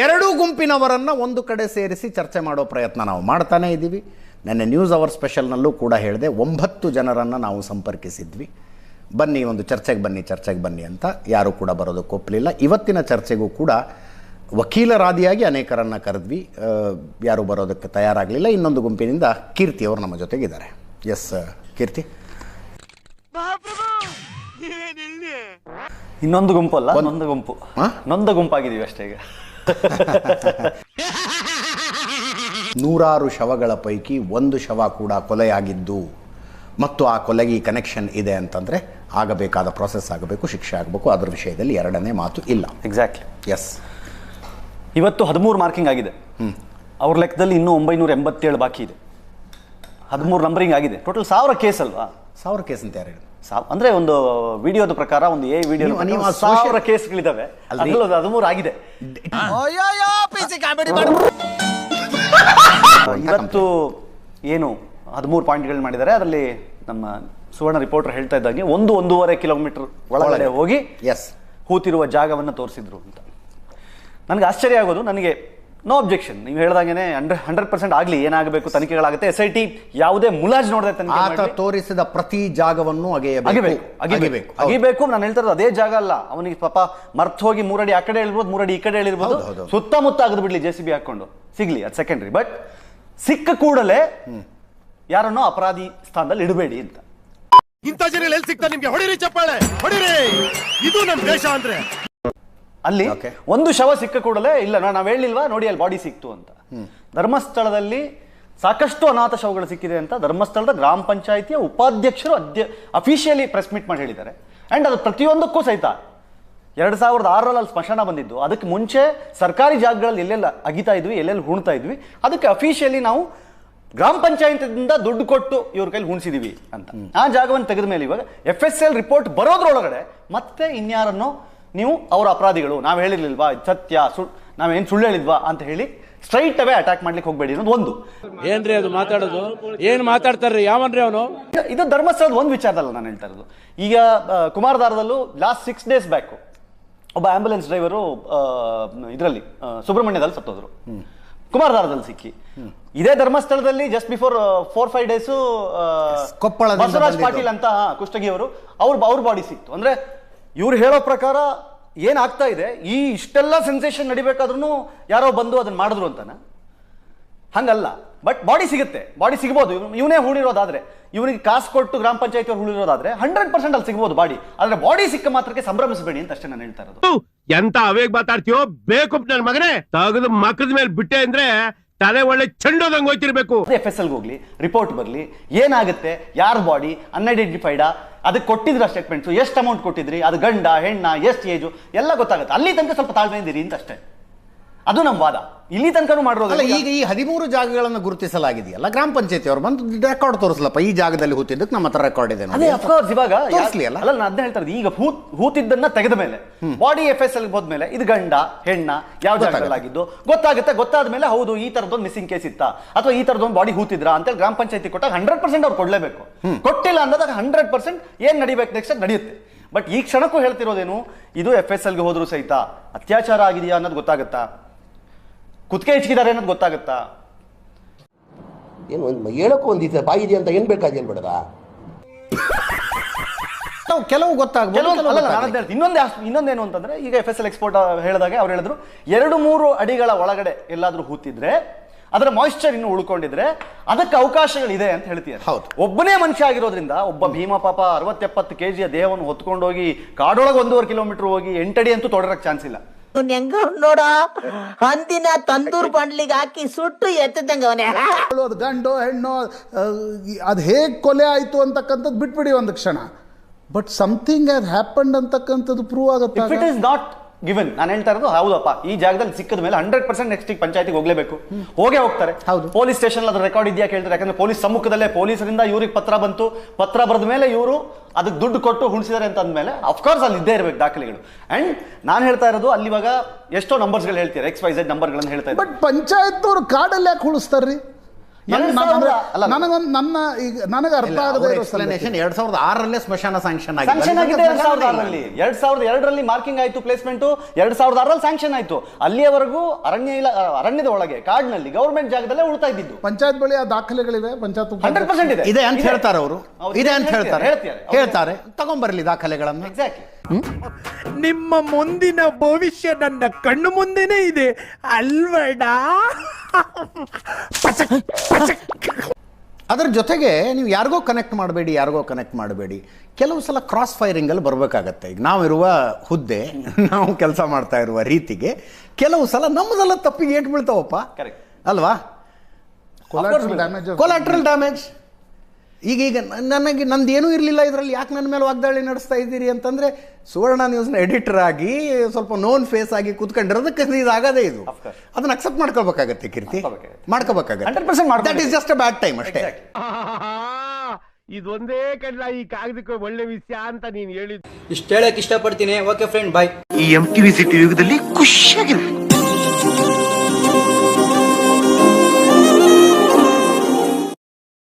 ಎರಡೂ ಗುಂಪಿನವರನ್ನು ಒಂದು ಕಡೆ ಸೇರಿಸಿ ಚರ್ಚೆ ಮಾಡೋ ಪ್ರಯತ್ನ ನಾವು ಮಾಡ್ತಾನೇ ಇದ್ದೀವಿ. ನೆನ್ನೆ ನ್ಯೂಸ್ ಅವರ್ ಸ್ಪೆಷಲ್ನಲ್ಲೂ ಕೂಡ ಹೇಳಿದೆ ಒಂಬತ್ತು ಜನರನ್ನು ನಾವು ಸಂಪರ್ಕಿಸಿದ್ವಿ. ಬನ್ನಿ ಒಂದು ಚರ್ಚೆಗೆ ಬನ್ನಿ ಚರ್ಚೆಗೆ ಬನ್ನಿ ಅಂತ ಯಾರೂ ಕೂಡ ಬರೋದಕ್ಕೆ ಒಪ್ಪಲಿಲ್ಲ ಇವತ್ತಿನ ಚರ್ಚೆಗೂ ಕೂಡ ವಕೀಲರಾದಿಯಾಗಿ ಅನೇಕರನ್ನು ಕರೆದ್ವಿ. ಯಾರೂ ಬರೋದಕ್ಕೆ ತಯಾರಾಗಲಿಲ್ಲ. ಇನ್ನೊಂದು ಗುಂಪಿನಿಂದ ಕೀರ್ತಿ ಅವರು ನಮ್ಮ ಜೊತೆಗಿದ್ದಾರೆ. ಎಸ್ ಕೀರ್ತಿ? ಇನ್ನೊಂದು ಗುಂಪು ಅಲ್ಲ ನೊಂದ ಗುಂಪು. ಹಾ? ನೊಂದ ಗುಂಪಾಗಿದ್ದೀವಿ ಅಷ್ಟೇ ಈಗ. ನೂರಾರು ಶವಗಳ ಪೈಕಿ ಒಂದು ಶವ ಕೂಡ ಕೊಲೆಯಾಗಿದ್ದು ಮತ್ತು ಆ ಕೊಲೆಗೆ ಕನೆಕ್ಷನ್ ಇದೆ ಅಂತಂದರೆ ಆಗಬೇಕಾದ ಪ್ರೊಸೆಸ್ ಆಗಬೇಕು ಶಿಕ್ಷೆ ಆಗಬೇಕು. ಅದರ ವಿಷಯದಲ್ಲಿ ಎರಡನೇ ಮಾತು ಇಲ್ಲ. ಎಕ್ಸಾಕ್ಟ್ಲಿ ಎಸ್ ಇವತ್ತು ಹದಿಮೂರು ಮಾರ್ಕಿಂಗ್ ಆಗಿದೆ. ಅವ್ರ ಲೆಕ್ಕದಲ್ಲಿ ಇನ್ನೂ ಒಂಬೈನೂರ ಎಂಬತ್ತೇಳು ಬಾಕಿ ಇದೆ. ಹದಿಮೂರು ನಂಬರಿಂಗ್ ಆಗಿದೆ. ಟೋಟಲ್ ಸಾವಿರ ಕೇಸ್ ಅಲ್ವಾ? ಸಾವಿರ ಕೇಸ್ ಅಂತ ಯಾರು ಹೇಳಿದ್ರು? ಸಾವ್ ಅಂದ್ರೆ ಒಂದು ವಿಡಿಯೋದ ಪ್ರಕಾರ ಒಂದು ಎ ವಿಡಿಯೋ ನೀವು- ಸಾವಿರ ಕೇಸ್ಗಳಿದ್ದಾವೆ. ಅದ್ರಲ್ಲಿ ಹದಿಮೂರು ಆಗಿದೆ. ಇವತ್ತು ಏನು ಹದಿಮೂರು ಪಾಯಿಂಟ್ಗಳು ಮಾಡಿದ್ದಾರೆ. ಅದರಲ್ಲಿ ನಮ್ಮ ಸುವರ್ಣ ರಿಪೋರ್ಟರ್ ಹೇಳ್ತಾ ಇದ್ದಂಗೆ ಒಂದು ಒಂದೂವರೆ ಕಿಲೋಮೀಟರ್ ಒಳಗಡೆ ಒಳಗಡೆ. ಹೋಗಿ ಎಸ್ ಹೂತಿರುವ ಜಾಗವನ್ನು ತೋರಿಸಿದ್ರು ಅಂತ. ನನಗೆ ಆಶ್ಚರ್ಯ ಆಗೋದು ನನಗೆ ನೋ ಅಬ್ಜೆಕ್ಷನ್ ನೀವು ಹೇಳ್ದಂಗೆ ಹಂಡ್ರೆಡ್ ಹಂಡ್ರೆಡ್ ಪರ್ಸೆಂಟ್ ಆಗಲಿ ಏನಾಗಬೇಕು ತನಿಖೆಗಳಾಗುತ್ತೆ. ಎಸ್ ಐ ಟಿ ಯಾವುದೇ ಮುಲಾಜ್ ನೋಡದೆ ತನಿಖೆ ಆತ ತೋರಿಸಿದ ಪ್ರತಿ ಜಾಗವನ್ನು ಅಗೆಯಬೇಕು. ಅಗಿಬೇಕು ಅಗಿಬೇಕು. ನಾನು ಹೇಳ್ತಾ ಇರೋದು ಅದೇ ಜಾಗ ಅಲ್ಲ. ಅವನಿಗೆ ಪಾಪ ಮರ್ತ್ ಹೋಗಿ ಮೂರಡಿ ಆ ಕಡೆ ಹೇಳಿರ್ಬೋದು ಮೂರಡಿ ಈ ಕಡೆ ಹೇಳಿರ್ಬೋದು. ಸುತ್ತಮುತ್ತ ಆಗದು ಬಿಡ್ಲಿ ಜೆ ಸಿ ಬಿ ಹಾಕೊಂಡು ಸಿಗ್ಲಿ ಅದು ಸೆಕೆಂಡ್ರಿ ಬಟ್ ಸಿಕ್ಕ ಕೂಡಲೇ ಯಾರನ್ನೋ ಅಪರಾಧಿ ಸ್ಥಾನದಲ್ಲಿ ಇಡಬೇಡಿ ಅಂತ. ಇಂಥ ಜನ ಎಲ್ಲಿ ಸಿಗ್ತಾರೆ ನಿಮ್ಗೆ? ಹೊಡಿರಿ ಚಪ್ಪಾಳೆ ಹೊಡಿರಿ. ಇದು ನಮ್ಮ ದೇಶ ಅಂದ್ರೆ. ಅಲ್ಲಿ. ಒಂದು ಶವ ಸಿಕ್ಕ ಕೂಡಲೇ ಇಲ್ಲ ನಾವು ನಾವ್ ಹೇಳಿಲ್ವಾ ನೋಡಿ ಅಲ್ಲಿ ಬಾಡಿ ಸಿಕ್ತು ಅಂತ. ಧರ್ಮಸ್ಥಳದಲ್ಲಿ ಸಾಕಷ್ಟು ಅನಾಥ ಶವಗಳು ಸಿಕ್ಕಿದೆ ಅಂತ ಧರ್ಮಸ್ಥಳದ ಗ್ರಾಮ ಪಂಚಾಯಿತಿಯ ಉಪಾಧ್ಯಕ್ಷರು ಅಧ್ಯ ಅಫಿಷಿಯಲಿ ಪ್ರೆಸ್ ಮೀಟ್ ಮಾಡಿ ಹೇಳಿದ್ದಾರೆ. ಆ್ಯಂಡ್ ಅದು ಪ್ರತಿಯೊಂದಕ್ಕೂ ಸಹಿತ ಎರಡು ಸಾವಿರದ ಆರರಲ್ಲಿ ಅಲ್ಲಿ ಸ್ಮಶಾನ ಬಂದಿದ್ದು. ಅದಕ್ಕೆ ಮುಂಚೆ ಸರ್ಕಾರಿ ಜಾಗಗಳಲ್ಲಿ ಎಲ್ಲೆಲ್ಲ ಅಗಿತಾ ಇದ್ವಿ ಎಲ್ಲೆಲ್ಲಿ ಹುಣ್ತಾ ಇದ್ವಿ. ಅದಕ್ಕೆ ಅಫಿಷಿಯಲಿ ನಾವು ಗ್ರಾಮ ಪಂಚಾಯತಿಂದ ದುಡ್ಡು ಕೊಟ್ಟು ಇವ್ರ ಕೈಲಿ ಹುಣ್ಸಿದೀವಿ ಅಂತ. ಆ ಜಾಗವನ್ನು ತೆಗೆದ ಮೇಲೆ ಇವಾಗ ಎಫ್ ಎಸ್ ಎಲ್ ರಿಪೋರ್ಟ್ ಬರೋದ್ರೊಳಗಡೆ ಮತ್ತೆ ಇನ್ಯಾರನ್ನೋ ನೀವು ಅವರ ಅಪರಾಧಿಗಳು ನಾವು ಹೇಳಿರ್ಲಿಲ್ವಾ ಸತ್ಯ ಸುಳ್ ನಾವೇನು ಸುಳ್ಳು ಹೇಳಿದ್ವಾ ಅಂತ ಹೇಳಿ ಸ್ಟ್ರೈಟ್ ಅವೇ ಅಟ್ಯಾಕ್ ಮಾಡ್ಲಿಕ್ಕೆ ಹೋಗ್ಬೇಡಿ ಅನ್ನೋದು ಒಂದು. ಏನ್ರಿ ಅದು ಮಾತಾಡೋದು? ಏನ್ ಮಾತಾಡ್ತಾರ್ರಿ? ಯಾವನ್ರಿ ಅವನು? ಇದು- ಧರ್ಮಸ್ಥಳದ ಒಂದು ವಿಚಾರದಲ್ಲ ನಾನು ಹೇಳ್ತಾ ಇರೋದು. ಈಗ ಕುಮಾರಧಾರದಲ್ಲೂ ಲಾಸ್ಟ್ ಸಿಕ್ಸ್ ಡೇಸ್ ಬ್ಯಾಕು ಒಬ್ಬ ಆಂಬ್ಯುಲೆನ್ಸ್ ಡ್ರೈವರು ಇದರಲ್ಲಿ ಸುಬ್ರಹ್ಮಣ್ಯದಲ್ಲಿ ಸತ್ತೋದ್ರು. ಕುಮಾರಧಾರದಲ್ಲಿ ಸಿಕ್ಕಿ. ಇದೇ ಧರ್ಮಸ್ಥಳದಲ್ಲಿ just before four five days Koppal Basavaraj. Patil ಅಂತ ಕುಷ್ಟಗಿ ಅವರು ಅವ್ರ ಅವ್ರ ಬಾಡಿ ಸಿಕ್ತು. ಅಂದ್ರೆ ಇವ್ರು ಹೇಳೋ ಪ್ರಕಾರ ಏನಾಗ್ತಾ ಇದೆ? ಈ ಇಷ್ಟೆಲ್ಲ ಸೆನ್ಸೇಷನ್ ನಡಿಬೇಕಾದ್ರೂ ಯಾರೋ ಬಂದು ಅದನ್ನು ಮಾಡಿದ್ರು ಅಂತಾನ. ಹಂಗಲ್ಲ. ಬಟ್ ಬಾಡಿ ಸಿಗುತ್ತೆ. ಬಾಡಿ ಸಿಗ್ಬೋದು. ಇವನೇ ಹೂಳಿರೋದಾದ್ರೆ, ಇವನಿಗೆ ಕಾಸು ಕೊಟ್ಟು ಗ್ರಾಮ ಪಂಚಾಯತ್ ಅವ್ರು ಹೂಳಿರೋದಾದ್ರೆ ಹಂಡ್ರೆಡ್ ಪರ್ಸೆಂಟ್ ಅಲ್ಲಿ ಸಿಗ್ಬೋದು ಬಾಡಿ ಆದ್ರೆ ಬಾಡಿ ಸಿಕ್ಕ ಮಾತ್ರಕ್ಕೆ ಸಂಭ್ರಮಿಸಬೇಡಿ ಅಂತ ಅಷ್ಟೇ ನಾನು ಹೇಳ್ತಾ ಇರೋದು. ಎಂತ ಅವೇಗ್ ಮಾತಾಡ್ತೀಯೋ? ಬೇಕು ನನ್ನ ಮಗನೇ. ತಗದು ಮಕ್ಕದ ಮೇಲೆ ಬಿಟ್ಟೆ ಅಂದ್ರೆ ತಲೆ ಒಳ್ಳೆ ಚಂಡೋದಂಗ್ ಹೋಯ್ತಿರ್ಬೇಕು. ಎಫ್ ಎಸ್ ಎಲ್ಗೆ ಹೋಗ್ಲಿ ರಿಪೋರ್ಟ್ ಬರಲಿ, ಏನಾಗುತ್ತೆ, ಯಾರ ಬಾಡಿ ಅನ್ಐಡೆಂಟಿಫೈಡಾ ಅದಕ್ಕೆ ಕೊಟ್ಟಿದ್ರ ಸ್ಟೇಟ್ಮೆಂಟ್ಸ್ ಎಷ್ಟು ಅಮೌಂಟ್ ಕೊಟ್ಟಿದ್ರಿ, ಅದು ಗಂಡ, ಹೆಣ್ಣ, ಎಷ್ಟು ಏಜು ಎಲ್ಲ ಗೊತ್ತಾಗುತ್ತೆ. ಅಲ್ಲಿ ತನಕ ಸ್ವಲ್ಪ ತಾಳ್ಮೆಯಿಂದಿರಿ ಅಂತ ಅಷ್ಟೇ ಅದು ನಮ್ಮ ವಾದ. ಇಲ್ಲಿ ತನಕನು ಮಾಡಿರೋದಲ್ಲ ಈಗ ಈ ಹದಿಮೂರು ಜಾಗಗಳನ್ನು ಗುರುತಿಸಲಾಗಿದೆಯಲ್ಲ ಗ್ರಾಮ ಪಂಚಾಯತಿ ಅವರು ಬಂದು ರೆಕಾರ್ಡ್ ತೋರಿಸಲಪ್ಪ ಈ ಜಾಗದಲ್ಲಿ ಹೂತಿದ್ದಕ್ಕೆ ನಮ್ಮ ಹತ್ರ ರೆಕಾರ್ಡ್ ಇದೆ ಅದೇ ಅಫ್ಕೋರ್ಸ್ ಇವಾಗ ತೋರಿಸಲಿ ಅಲ್ಲ? ಅಲ್ಲ ನಾನು ಅದನ್ನ ಹೇಳ್ತಾ ಈಗ ಹೂತ್ ಹೂತಿದ್ದನ್ನ ತೆಗೆದ ಮೇಲೆ ಬಾಡಿ ಎಫ್ ಎಸ್ ಎಲ್ ಹೋದ್ಮೇಲೆ ಇದು ಗಂಡ ಹೆಣ್ಣ ಯಾವ ಜಾಗದಲ್ಲಿ ಆಗಿದ್ದು ಗೊತ್ತಾಗುತ್ತೆ ಗೊತ್ತಾದ ಮೇಲೆ ಹೌದು ಈ ತರದೊಂದು ಮಿಸ್ಸಿಂಗ್ ಕೇಸ್ ಇತ್ತಾ? ಅಥವಾ ಈ ತರದೊಂದು ಬಾಡಿ ಹೂತಿದ್ರ ಅಂತೇಳಿ ಗ್ರಾಮ ಪಂಚಾಯತಿ ಕೊಟ್ಟಾಗ ಹಂಡ್ರೆಡ್ ಪರ್ಸೆಂಟ್ ಅವ್ರು ಕೊಡ್ಲೇಬೇಕು. ಕೊಟ್ಟಿಲ್ಲ ಅಂದಾಗ ಹಂಡ್ರೆಡ್ ಪರ್ಸೆಂಟ್ ಏನ್ ನಡಿಬೇಕು ನೆಕ್ಸ್ಟ್ ನಡೆಯುತ್ತೆ. ಬಟ್ ಈ ಕ್ಷಣಕ್ಕೂ ಹೇಳ್ತಿರೋದೇನು ಇದು ಎಫ್ ಎಸ್ ಎಲ್ಗೆ ಹೋದ್ರು ಸಹಿತ ಅತ್ಯಾಚಾರ ಆಗಿದೆಯಾ ಅನ್ನೋದು ಗೊತ್ತಾಗುತ್ತಾ? ಕುತ್ತಿಗೆ ಹೆಚ್ಚಿದ್ದಾರೆ ಅನ್ನೋದು ಗೊತ್ತಾಗುತ್ತಾ? ಏನು ಒಂದು ಹೇಳೋಕ್ಕೂ ಒಂದಿದೆ ಬಾಯಿದೆ ಅಂತ ಏನು ಬೇಕಾದೇನ್ ಬೇಡದ? ನಾವು ಕೆಲವು ಹೇಳ್ತೀನಿ. ಇನ್ನೊಂದು ಇನ್ನೊಂದೇನು ಅಂತಂದ್ರೆ ಈಗ ಎಫ್ ಎಸ್ ಎಲ್ ಎಕ್ಸ್ಪೋರ್ಟ್ ಹೇಳಿದಾಗ ಅವ್ರು ಹೇಳಿದ್ರು ಎರಡು ಮೂರು ಅಡಿಗಳ ಒಳಗಡೆ ಎಲ್ಲಾದ್ರೂ ಹೂತಿದ್ರೆ ಅದರ ಮಾಯಿಶ್ಚರ್ ಇನ್ನು ಉಳ್ಕೊಂಡಿದ್ರೆ ಅದಕ್ಕೆ ಅವಕಾಶಗಳಿದೆ ಅಂತ ಹೇಳ್ತಿದ್ದಾರೆ ಹೌದು. ಒಬ್ಬನೇ ಮನುಷ್ಯ ಆಗಿರೋದ್ರಿಂದ ಒಬ್ಬ ಭೀಮ ಪಾಪ ಅರವತ್ತೆಪ್ಪತ್ತು ಕೆಜಿಯ ದೇಹವನ್ನು ಹೊತ್ಕೊಂಡೋಗಿ ಕಾಡೊಳಗೆ ಒಂದೂವರೆ ಕಿಲೋಮೀಟರ್ ಹೋಗಿ ಎಂಟಡಿ ಅಂತೂ ತೊಡರಕ್ಕೆ ಚಾನ್ಸ್ ಇಲ್ಲ. ಅವ್ನ್ ಹೆಂಗ ನೋಡ? ಹಂದಿನ ತಂದೂರ್ ಬಂಡ್ಲಿಗೆ ಹಾಕಿ ಸುಟ್ಟು ಎತ್ತಿದಂಗ ಅವನೇ. ಅದು ಗಂಡು ಹೆಣ್ಣು ಅದು ಹೇಗೆ ಕೊಲೆ ಆಯ್ತು ಅಂತಕ್ಕಂಥದ್ದು ಬಿಟ್ಬಿಡಿ ಒಂದು ಕ್ಷಣ. ಬಟ್ ಸಮಥಿಂಗ್ ಹ್ಯಾಸ್ ಹ್ಯಾಪಂಡ್ ಅಂತಕ್ಕಂಥದ್ದು ಪ್ರೂವ್ ಆಗುತ್ತೆ ಇಟ್ ಇಸ್ ನಾಟ್ ಗಿವನ್ ನಾನು ಹೇಳ್ತಾ ಇರೋದು ಹೌದಪ್ಪ. ಈ ಜಾಗದಲ್ಲಿ ಸಿಕ್ಕಿದ ಮೇಲೆ ಹಂಡ್ರೆಡ್ ಪರ್ಸೆಂಟ್ ನೆಕ್ಸ್ಟ್ ಪಂಚಾಯತಿಗೆ ಹೋಗ್ಲೇಬೇಕು. ಹೋಗೇ ಹೋಗ್ತಾರೆ. ಹೌದು. ಪೊಲೀಸ್ ಸ್ಟೇಷನ್ ಅದ್ರ ರೆಕಾರ್ಡ್ ಇದೆಯಾ ಕೇಳ್ತಾರೆ. ಯಾಕಂದ್ರೆ ಪೊಲೀಸ್ ಸಮ್ಮುಖದಲ್ಲೇ ಪೊಲೀಸರಿಂದ ಇವ್ರಿಗೆ ಪತ್ರ ಬಂತು. ಪತ್ರ ಬರೆದ ಮೇಲೆ ಇವರು ಅದಕ್ಕೆ ದುಡ್ಡು ಕೊಟ್ಟು ಹುಣಿಸಿದ್ದಾರೆ ಅಂತ ಅಂದಮೇಲೆ ಅಫ್ಕೋರ್ಸ್ ಅಲ್ಲಿ ಇದ್ದೇ ಇರಬೇಕು ದಾಖಲೆಗಳು. ಅಂಡ್ ನಾನು ಹೇಳ್ತಾ ಇರೋದು ಅಲ್ಲಿ ಇವಾಗ ಎಷ್ಟೋ ನಂಬರ್ಸ್ಗಳು ಹೇಳ್ತಾರೆ ಎಕ್ಸ್ ವೈ ಝೆಡ್ ನಂಬರ್ಗಳನ್ನು ಹೇಳ್ತಾ ಇದ್ದಾರೆ ಬಟ್ ಪಂಚಾಯತ್ನವ್ರು ಕಾರ್ಡಲ್ಲಿ ಯಾಕೆ ಉಳಿಸ್ತಾರ್ರಿ? ನನಗೊಂದು ನನ್ನ ಈಗ ನನಗೆ ಅರ್ಥ ಆಗದೆ. ಎಕ್ಸ್ಪ್ಲನೇಷನ್ ಎರಡ್ ಸಾವಿರದ ಆರರಲ್ಲೇ ಸ್ಮಶಾನ ಸ್ಯಾಂಕ್ಷನ್ ಆಗಿದೆ. ಎರಡ್ ಸಾವಿರದ ಎರಡರಲ್ಲಿ ಮಾರ್ಕಿಂಗ್ ಆಯಿತು ಪ್ಲೇಸ್ಮೆಂಟ್ ಎರಡ್ ಸಾವಿರದ ಆರರಲ್ಲಿ ಸ್ಯಾಂಕ್ಷನ್ ಆಯ್ತು. ಅಲ್ಲಿಯವರೆಗೂ ಅರಣ್ಯ ಇಲ್ಲ ಅರಣ್ಯದ ಒಳಗೆ ಕಾಡಿನಲ್ಲಿ ಗೌರ್ಮೆಂಟ್ ಜಾಗದಲ್ಲೇ ಉಳ್ತಾ ಇದ್ದಿದ್ದು. ಪಂಚಾಯತ್ ಬಳಿ ಆ ದಾಖಲೆಗಳಿವೆ ಪಂಚಾಯತ್ ಹಂಡ್ರೆಡ್ ಪರ್ಸೆಂಟ್ ಇದೆ. ಇದೆ ಅಂತ ಹೇಳ್ತಾರೆ ಅವರು. ಇದೆ ಅಂತ ಹೇಳ್ತಾರೆ. ಹೇಳ್ತಾರೆ. ತಗೊಂಡ್ಬರಲಿ ದಾಖಲೆಗಳನ್ನ. ಎಕ್ಸಾಕ್ಟ್ಲಿ ನಿಮ್ಮ ಮುಂದಿನ ಭವಿಷ್ಯ ನನ್ನ ಕಣ್ಣು ಮುಂದೆನೇ ಇದೆ. ಅಲ್ವಡ? ಅದರ ಜೊತೆಗೆ ನೀವು ಯಾರಿಗೋ ಕನೆಕ್ಟ್ ಮಾಡಬೇಡಿ ಯಾರಿಗೋ ಕನೆಕ್ಟ್ ಮಾಡಬೇಡಿ. ಕೆಲವು ಸಲ ಕ್ರಾಸ್ ಫೈರಿಂಗಲ್ಲಿ ಬರಬೇಕಾಗತ್ತೆ. ಈಗ ನಾವಿರುವ ಹುದ್ದೆ ನಾವು ಕೆಲಸ ಮಾಡ್ತಾ ಇರುವ ರೀತಿಗೆ ಕೆಲವು ಸಲ ನಮ್ಮದೆಲ್ಲ ತಪ್ಪಿಗೆ ಏಟ್ ಬೀಳ್ತಾವಪ್ಪ. ಕರೆಕ್ಟ್ ಅಲ್ವಾ? ಕೊಲಾಟ್ರಲ್ ಡ್ಯಾಮೇಜ್ ಕೊಲಾಟ್ರಲ್ ಡ್ಯಾಮೇಜ್ ಈಗ ಈಗ ನನಗೆ ನಂದೇನೂ ಏನೂ ಇರಲಿಲ್ಲ ಇದರಲ್ಲಿ. ಯಾಕೆ ನನ್ನ ಮೇಲೆ ವಾಗ್ದಾಳಿ ನಡೆಸ್ತಾ ಇದ್ದೀರಿ ಅಂತಂದರೆ ಸುವರ್ಣ ನ್ಯೂಸ್ನ ಎಡಿಟರ್ ಆಗಿ ಸ್ವಲ್ಪ ನೋನ್ ಫೇಸ್ ಆಗಿ ಕೂತ್ಕೊಂಡಿರೋದಕ್ಕೆ ಇದಾಗದೇ ಇದು ಆಗೋದೇ ಇದು. ಅದನ್ನ ಅಕ್ಸೆಪ್ಟ್ ಮಾಡ್ಕೋಬೇಕಾಗತ್ತೆ ಕೀರ್ತಿ. ಮಾಡ್ಕೋಬೇಕಾಗತ್ತೆ. ಮಾಡ್ಕೋಬೇಕಾಗತ್ತೆ. 100% ಮಾಡ್ಕೋಬೇಕು. That is just a bad time ಅಷ್ಟೇ. ಇದೊಂದೇ ಕಡಲ ಈ ಕಾಗದಕ್ಕೆ ಒಳ್ಳೆ ವಿಷಯ ಅಂತ ನೀನು ಹೇಳಿದ್ ಇಷ್ಟು ಹೇಳಕ್ ಇಷ್ಟಪಡ್ತೀನಿ. ಓಕೆ ಫ್ರೆಂಡ್ ಬಾಯ್ ಈ ಎಂ ಟಿವಿ ಸಿಟಿ ಯುಗದಲ್ಲಿ ಖುಷಿಯಾಗಿರ್ಬೇಕು